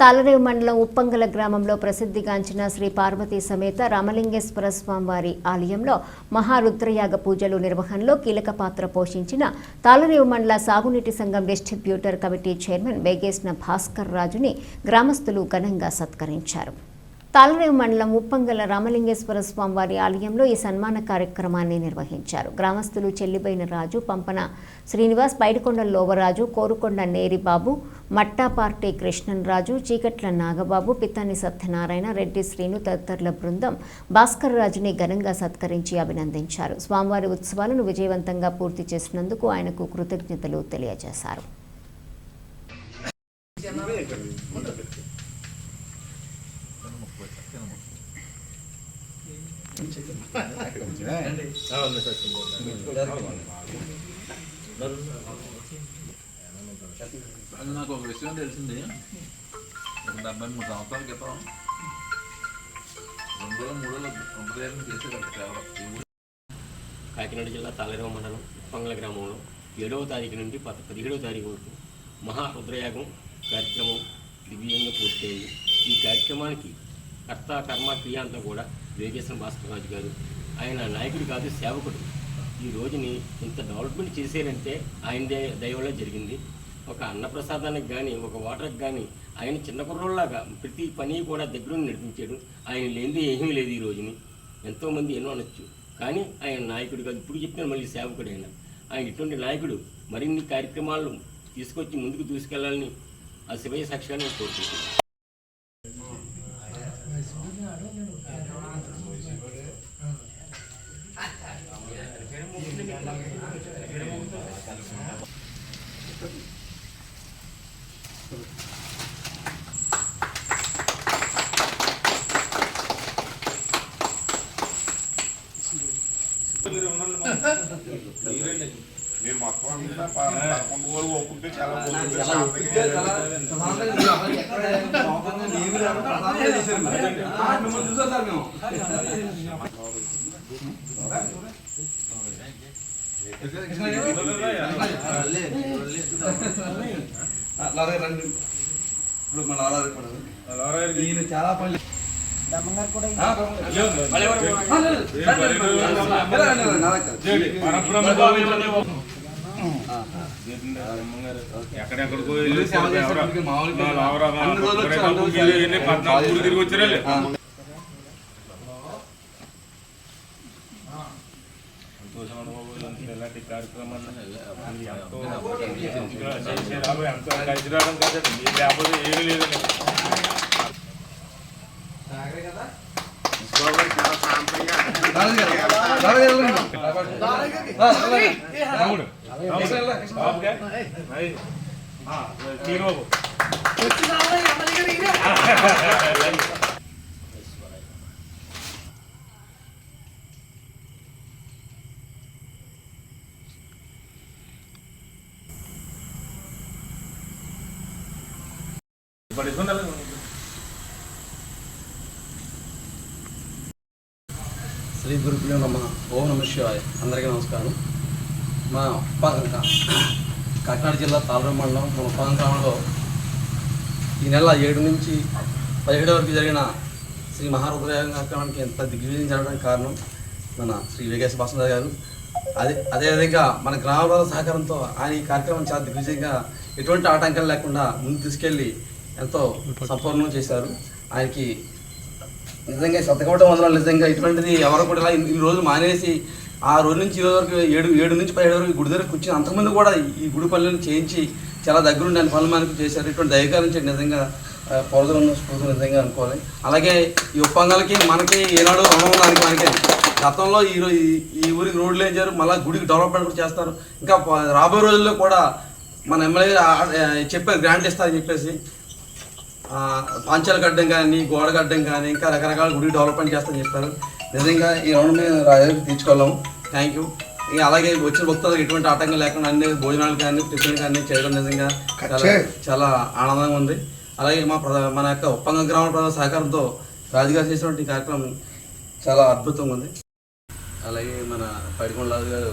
తాళరేవు మండలం ఉప్పంగల గ్రామంలో ప్రసిద్ధిగాంచిన శ్రీ పార్వతీ సమేత రామలింగేశ్వర స్వామివారి ఆలయంలో మహారుద్రయాగ పూజలు నిర్వహణలో కీలక పాత్ర పోషించిన తాళరేవు మండల సాగునీటి సంఘం distributor committee chairman Vegesina Bhaskar రాజుని గ్రామస్తులు ఘనంగా సత్కరించారు. తాళరేవు మండలం ఉప్పంగల రామలింగేశ్వర స్వామివారి ఆలయంలో ఈ సన్మాన కార్యక్రమాన్ని నిర్వహించారు. గ్రామస్తులు చెల్లిబైన రాజు పంపన శ్రీనివాస్ పైడికొండ లోవరాజు కోరుకొండ నేరిబాబు మట్టాపార్టీ కృష్ణన్ రాజు చీకట్ల నాగబాబు పితాని సత్యనారాయణ రెడ్డి శ్రీను తదితరుల బృందం భాస్కర్ రాజుని ఘనంగా సత్కరించి అభినందించారు. స్వామివారి ఉత్సవాలను విజయవంతంగా పూర్తి చేసినందుకు ఆయనకు కృతజ్ఞతలు తెలియజేశారు. అది నాకు ఒక విషయం తెలిసింది ఒక డెబ్బై మూడు సంవత్సరాల క్రితం రెండు రోజులు మూడు రోజులు ఉపదేశం చేసేదంట కేవలం కాకినాడ జిల్లా తాళరేవ మండలం ఉప్పంగల గ్రామంలో ఏడవ తారీఖు నుండి పద పదిహేడవ తారీఖు వరకు మహా రుద్రయాగం కార్యక్రమం దివ్యంగా పూర్తయింది. ఈ కార్యక్రమానికి కర్త కర్మ క్రియ అంతా కూడా వేగేశ్వర భాస్కర్ రాజు గారు. ఆయన నాయకుడు కాదు సేవకుడు. ఈ రోజుని ఇంత డెవలప్మెంట్ చేశారంటే ఆయన దయ దయవల్ల జరిగింది. ఒక అన్నప్రసాదానికి కానీ ఒక వాటర్కి కానీ ఆయన చిన్న కుర్రోళ్ళలాగా ప్రతి పని కూడా దగ్గరుండి నడిపించాడు. ఆయన లేనిది ఏమీ లేదు ఈ రోజుని. ఎంతోమంది ఎన్నో అనొచ్చు. కానీ ఆయన నాయకుడు కాదు. ఇప్పుడు చెప్పిన మళ్ళీ సేవకుడు ఆయన. ఆయన ఇటువంటి నాయకుడు మరిన్ని కార్యక్రమాలను తీసుకొచ్చి ముందుకు తీసుకెళ్ళాలని ఆ శివయ్య సాక్షిగా నేను కోరుకుంటున్నాను. మీరు మొత్తం అంతా ప- పదకొండు రోజులు ఒప్పుకుంటే చాలా బాగుంటుంది. శాంతిగా ఇప్పుడు మన కూడా ఈయన చాలా పనులు. రండి, రండి, రండి. ఎక్కడెక్కడికో వెళ్ళి పద్నాలుగు తిరిగి వచ్చారా ఆ. ఇలాంటి కార్యక్రమాన్ని ఎంతో చేసేదాలు ఎంతో కలిసి రావడం కాదండి. మీరు లేకపోతే ఏమీ లేదండి. నాదే శ్రీ గురుకులు నమ. ఓం నమ శివాయ. అందరికీ నమస్కారం. మా ఉప్ప- కాకినాడ జిల్లా తాళూరు మండలం మన గ్రామంలో ఈ నెల ఏడు నుంచి పదిహేడు వరకు జరిగిన శ్రీ మహారుద్రయాగం కార్యక్రమానికి ఎంత దిగ్విజయం జరగడానికి కారణం మన శ్రీ వేగేశ భాస్కర్ గారు. అదే అదేవిధంగా మన గ్రామాల సహకారంతో ఆయన ఈ కార్యక్రమం చాలా దిగ్విజయంగా ఎటువంటి ఆటంకాలు లేకుండా ముందు తీసుకెళ్ళి ఎంతో సంపూర్ణం చేశారు. ఆయనకి నిజంగా శతకోట వందలు నిజంగా ఇటువంటిది ఎవరు కూడా ఇలా ఈ రోజు మానేసి ఆ రోజు నుంచి ఈ రోజు వరకు ఏడు ఏడు నుంచి పదిహేడు వరకు గుడి దగ్గర కూర్చొని అంతకుముందు కూడా ఈ గుడి పనులను చేయించి చాలా దగ్గరుండి అని పనులు మనకు చేశారు. ఇటువంటి దయకరించండి నిజంగా పౌరులను స్ఫూర్తి నిజంగా అనుకోవాలి. అలాగే ఈ ఒప్పందాలకి మనకి ఏనాడు రుణం ఉందానికి మనకి. గతంలో ఈ రోజు ఈ- ఊరికి రోడ్లు వేయించారు మళ్ళీ గుడికి డెవలప్మెంట్ కూడా చేస్తారు. ఇంకా రాబోయే రోజుల్లో కూడా మన ఎమ్మెల్యే చెప్పారు గ్రాంట్ ఇస్తారని చెప్పేసి. పాంచాలు కట్టడం కానీ గోడ కట్టడం కానీ ఇంకా రకరకాల గుడి డెవలప్మెంట్ చేస్తామని చెప్పారు నిజంగా ఈ రౌండ్ మేము రాజాకి తీర్చుకోలేము. థ్యాంక్ యూ ఇక అలాగే వచ్చిన భక్తులకు ఎటువంటి ఆటంకం లేకుండా అన్ని భోజనాలు కానీ టిఫిన్ కానీ చేయడం నిజంగా చాలా చాలా ఆనందంగా ఉంది. అలాగే మా మన యొక్క ఉప్పంగ గ్రామ ప్రజల సహకారంతో రాజుగారు చేసినటువంటి కార్యక్రమం చాలా అద్భుతంగా ఉంది. అలాగే మన పైడికొండరాజు గారు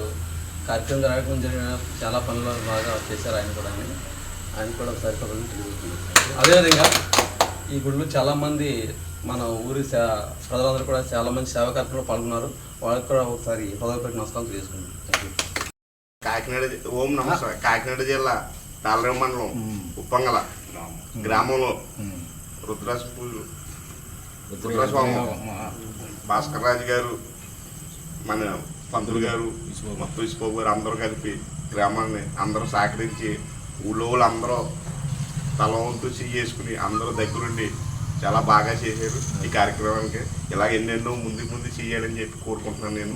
కార్యక్రమం జరగడం జరిగిన చాలా పనులు బాగా చేశారు ఆయన కూడా. ఆయన కూడా ఒకసారి. అదేవిధంగా ఈ గుడిలో చాలామంది మన ఊరి ప్రజలందరూ కూడా చాలామంది సేవా కార్యక్రమంలో పాల్గొన్నారు. వాళ్ళకి కూడా ఒకసారి హృదయపూర్వక నమస్కారం యూ కాకినాడ ఓం నమస్కారం కాకినాడ జిల్లా తాళరేవు మండలం ఉప్పంగల గ్రామంలో రుద్రాస పూజ రుద్రస్వామి భాస్కర్ రాజు గారు మన పంతులు గారు మొత్తం ఇసుబాబు గారు అందరూ కలిపి గ్రామాన్ని అందరూ సహకరించి ఊళ్ళో వాళ్ళందరూ తల వంతు చేసుకుని అందరూ దగ్గరుండి చాలా బాగా చేశారు ఈ కార్యక్రమానికి. ఇలాగ ఎన్నెన్నో ముందు ముందు చేయాలని చెప్పి కోరుకుంటున్నాను నేను.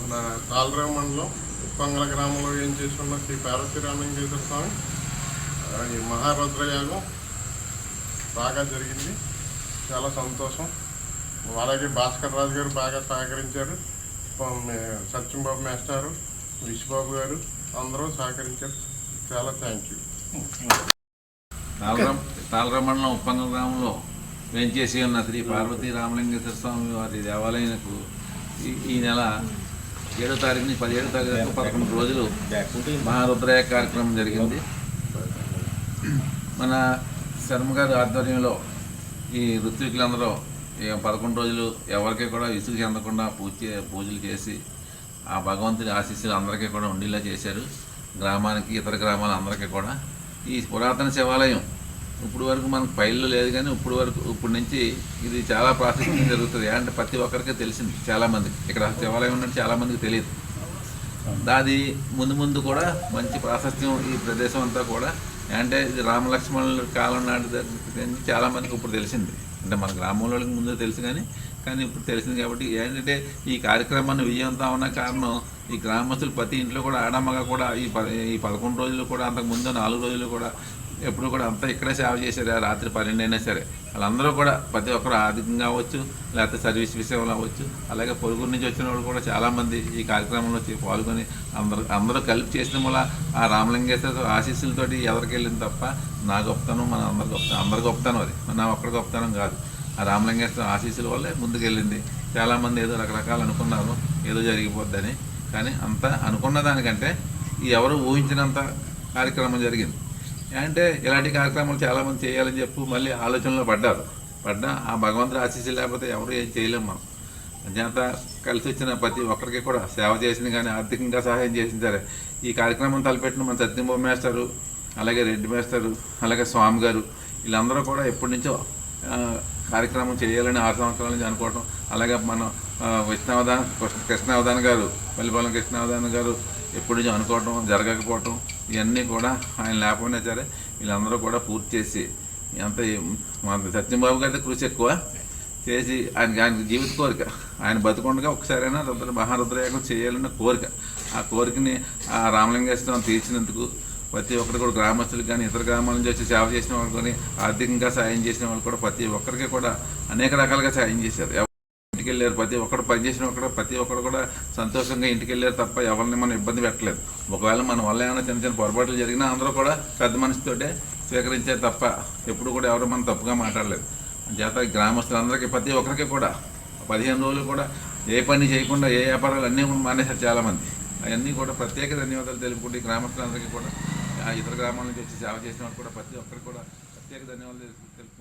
మన తాళరావు మండలం ఉప్పంగల గ్రామంలో ఏం చేస్తున్న శ్రీ పార్వతీ రామలింగేశ్వర స్వామి ఆ, ఈ మహారుద్ర యాగం బాగా జరిగింది. చాలా సంతోషం. అలాగే భాస్కర్ రాజు గారు బాగా సహకరించారు. సత్యంబాబు మేస్టారు విశ్వబాబు గారు అందరూ సహకరించారు. చాలా థ్యాంక్ యూ తాళరం తాళరం మండలం ఉప్పంగ గ్రామంలో వేంచేసి ఉన్న శ్రీ పార్వతీ రామలింగేశ్వర స్వామి వారి దేవాలయానికి ఈ ఈ నెల ఏడో తారీఖు నుంచి పదిహేడో తారీఖు పదకొండు రోజులు మహారుద్రయ కార్యక్రమం జరిగింది. మన శర్మ గారి ఆధ్వర్యంలో ఈ ఋత్వికులందరూ పదకొండు రోజులు ఎవరికి కూడా విసుగు చెందకుండా పూజ చే- పూజలు చేసి ఆ భగవంతుని ఆశీస్సులు అందరికీ కూడా ఉండేలా చేశారు. గ్రామానికి ఇతర గ్రామాల అందరికీ కూడా. ఈ పురాతన శివాలయం ఇప్పుడు వరకు మనకు పైల్లో లేదు కానీ ఇప్పుడు వరకు ఇప్పుడు నుంచి ఇది చాలా ప్రాసెసింగ్ జరుగుతుంది. అంటే ప్రతి ఒక్కరికి తెలిసింది చాలామందికి. ఇక్కడ శివాలయం ఉన్నట్టు చాలామందికి తెలియదు. దాది ముందు ముందు కూడా మంచి ప్రాశస్త్యం ఈ ప్రదేశం అంతా కూడా. అంటే ఇది రామలక్ష్మణుల కాలం నాటి చాలామందికి ఇప్పుడు తెలిసింది. అంటే మన గ్రామంలో ముందే తెలుసు కానీ కానీ ఇప్పుడు తెలిసింది కాబట్టి ఏంటంటే ఈ కార్యక్రమాన్ని విజయవంతం ఉన్న కారణం ఈ గ్రామస్తులు ప్రతి ఇంట్లో కూడా ఆడమ్మగా కూడా ఈ ప ఈ పదకొండు రోజులు కూడా అంతకు ముందు నాలుగు రోజులు కూడా ఎప్పుడు కూడా అంతా ఇక్కడే సేవ చేశారు ఆ రాత్రి పన్నెండు అయినా సరే. వాళ్ళందరూ కూడా ప్రతి ఒక్కరు ఆర్థికంగా అవ్వచ్చు లేకపోతే సర్వీస్ విషయంలో అవ్వచ్చు అలాగే పొరుగురు నుంచి వచ్చిన వాళ్ళు కూడా చాలామంది ఈ కార్యక్రమంలో వచ్చి పాల్గొని అందరూ అందరూ కలిపి చేసిన వల్ల ఆ రామలింగేశ్వర ఆశీస్సులతోటి ఎవరికి వెళ్ళింది తప్ప నా గొప్పతనం మన అందరి గొప్పతనం అందరి గొప్పతనం అది. మన నా ఒక్కడి గొప్పతనం కాదు. ఆ రామలింగేశ్వర ఆశీస్సుల వల్లే ముందుకెళ్ళింది. చాలామంది ఏదో రకరకాలు అనుకున్నారు ఏదో జరిగిపోద్దని. కానీ అంత అనుకున్న దానికంటే ఎవరు ఊహించినంత కార్యక్రమం జరిగింది. అంటే ఇలాంటి కార్యక్రమాలు చాలామంది చేయాలని చెప్పు మళ్ళీ ఆలోచనలో పడ్డారు. పడ్డా ఆ భగవంతుడు ఆశీస్సులు లేకపోతే ఎవరు ఏం చేయలేము మనం. జనత కలిసి వచ్చిన ప్రతి ఒక్కరికి కూడా సేవ చేసింది కానీ ఆర్థికంగా సహాయం చేసింది సరే ఈ కార్యక్రమం తలపెట్టిన మన సత్యంబో మాస్టరు అలాగే రెడ్డి మాస్టరు అలాగే స్వామి గారు వీళ్ళందరూ కూడా ఎప్పటి నుంచో కార్యక్రమం చేయాలని ఆరు సంవత్సరాల నుంచి అనుకోవటం అలాగే మన ఆ, విష్ణావధాన కృష్ణ- కృష్ణావధాన్ గారు పల్లిపాలెం కృష్ణావధాన్ గారు ఎప్పటి నుంచో అనుకోవటం జరగకపోవటం ఇవన్నీ కూడా ఆయన లేకపోయినా సరే వీళ్ళందరూ కూడా పూర్తి చేసి ఎంత మన సత్యంబాబు గారి కృషి ఎక్కువ చేసి ఆయన ఆయన జీవిత కోరిక. ఆయన బతుకుండగా ఒకసారైనా రుద్ర మహారుద్రయాగం చేయాలన్న కోరిక. ఆ కోరికని ఆ రామలింగేశ్వరం తీర్చినందుకు ప్రతి ఒక్కరు కూడా గ్రామస్తులకు కానీ ఇతర గ్రామాల నుంచి వచ్చి సేవ చేసిన వాళ్ళు కానీ ఆర్థికంగా సాయం చేసిన వాళ్ళు కూడా ప్రతి ఒక్కరికి కూడా అనేక రకాలుగా సాయం చేశారు. ఇంటికి వెళ్ళారు ప్రతి ఒక్కరు పనిచేసిన ఒక్కడ ప్రతి ఒక్కరు కూడా సంతోషంగా ఇంటికి వెళ్ళారు తప్ప ఎవరిని మనం ఇబ్బంది పెట్టలేదు. ఒకవేళ మన వల్ల ఏమైనా చిన్న చిన్న పొరపాట్లు జరిగినా అందరూ కూడా పెద్ద మనిషితోటే స్వీకరించారు తప్ప ఎప్పుడు కూడా ఎవరు మనం తప్పుగా మాట్లాడలేదు. చేత గ్రామస్తులందరికీ ప్రతి ఒక్కరికి కూడా పదిహేను రోజులు కూడా ఏ పని చేయకుండా ఏ వ్యాపారాలు అన్నీ కూడా మానేశారు చాలామంది. అవన్నీ కూడా ప్రత్యేక ధన్యవాదాలు తెలుపుకుంటే ఈ గ్రామస్తులందరికీ కూడా ఇతర గ్రామాల నుంచి వచ్చి సేవ చేసిన వాళ్ళు కూడా ప్రతి ఒక్కరికి కూడా ప్రత్యేక ధన్యవాదాలు తెలుపు